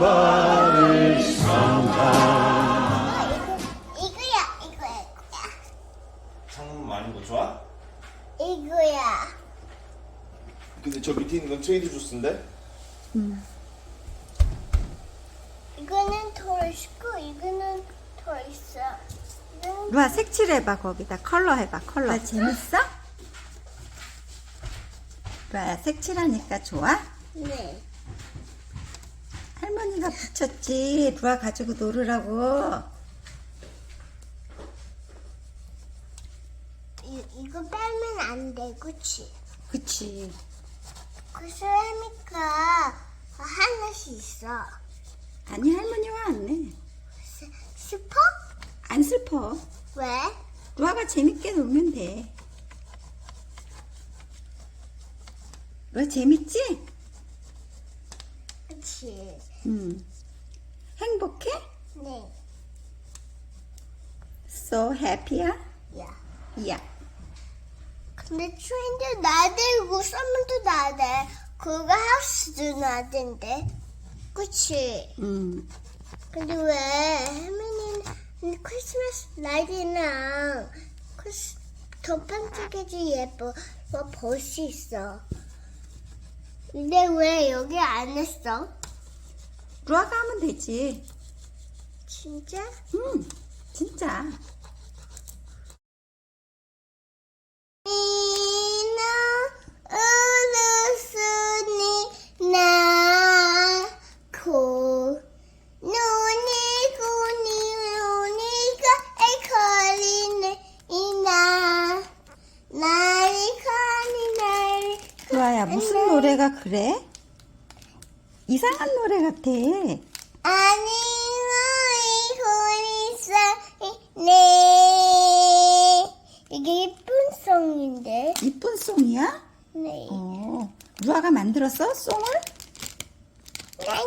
somebody 이거야, 이거야, 창 많이 거 좋아? 이거야. 근데 저 밑에 있는 건 트레이드 조스인데? 음. 이거는 돌 있고, 이거는 돌 있어. 누아 색칠해봐 거기다 컬러 해봐 컬러 아, 재밌어? 루아야 색칠하니까 좋아? 네. 할머니가 붙였지 루아 가지고 놀으라고 이, 이거 빼면 안 돼, 그치? 그치 그래서 하니까 하나씩 있어. 아니 할머니와 안 내 스- 스포? 안 슬퍼 왜? 루아가 재밌게 놀면 돼 루아 재밌지? 그치? 응 행복해? 네. So happy야? 야. 야 근데 트렌드 나대고 썸도 나대. 그거 하우스도 나댄대. 그치? 응. 근데 왜 할머니는 크리스마스 라이트랑 크리스 더 반짝이지 예뻐 뭐 볼 수 있어. 근데 왜 여기 안 했어? 루아가 하면 되지. 진짜? 응, 진짜. 루아야 무슨 노래가 그래? 이상한 노래 같아. 아니 너희 고리사 네. 이게 예쁜 송인데. 이쁜 송이야? 네. 어 루아가 만들었어 송을? 나나